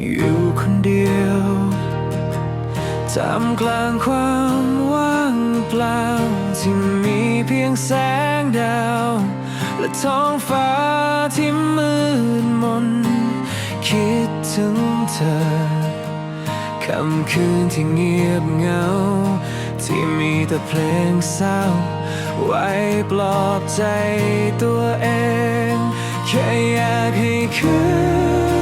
อยู่คนเดียวทำกลางความว่างเปล่าที่มีเพียงแสงดาว และท้องฟ้าที่มืดมน คิดถึงเธอคำคืนที่เงียบเหงา ที่มีแต่เพลงเศร้า ไว้ปลอบใจตัวเอง แค่อยากให้คืน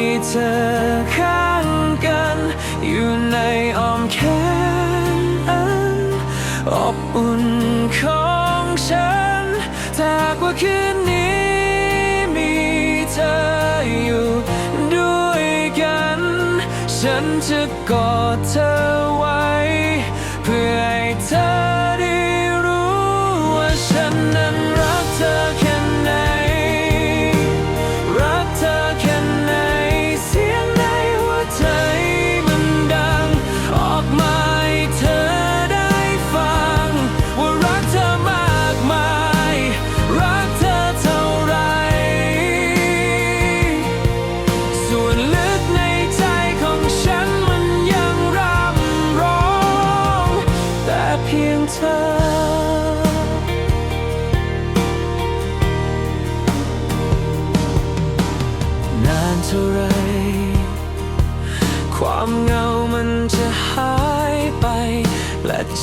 มีเธอข้างกัน อยู่ในอ้อมแขนอันอบอุ่นของฉันถ้าหากว่าคืนนี้มีเธออยู่ด้วยกัน ฉันจะกอดเธอ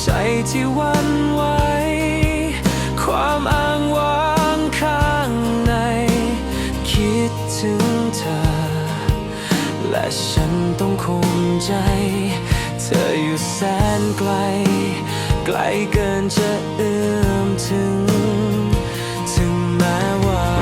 ใจที่หวันไหวความอ้างว้างข้างใน คิดถึงเธอ และฉันต้องคงใจ เธออยู่แสนไกล ไกลเกินจะเอื้อมถึง ถึงแม้ว่า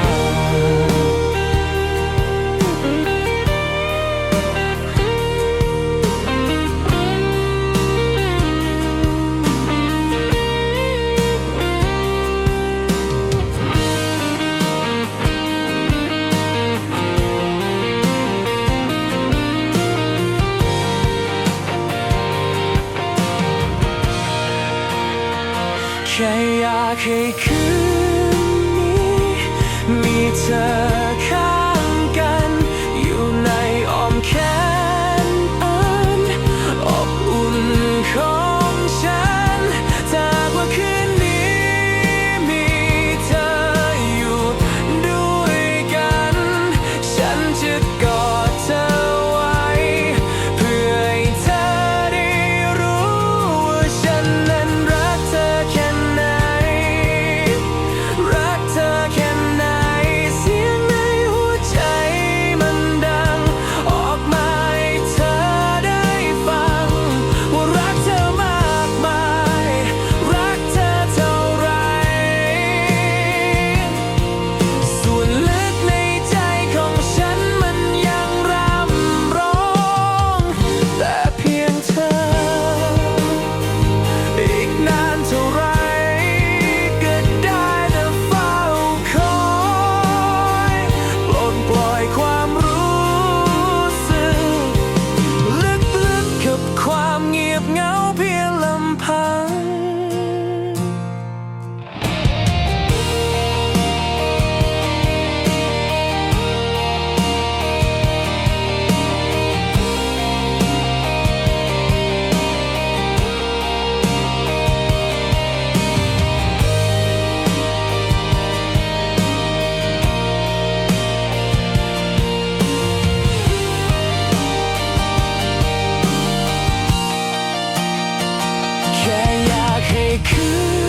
ากให้คืนนี้มีเธอ could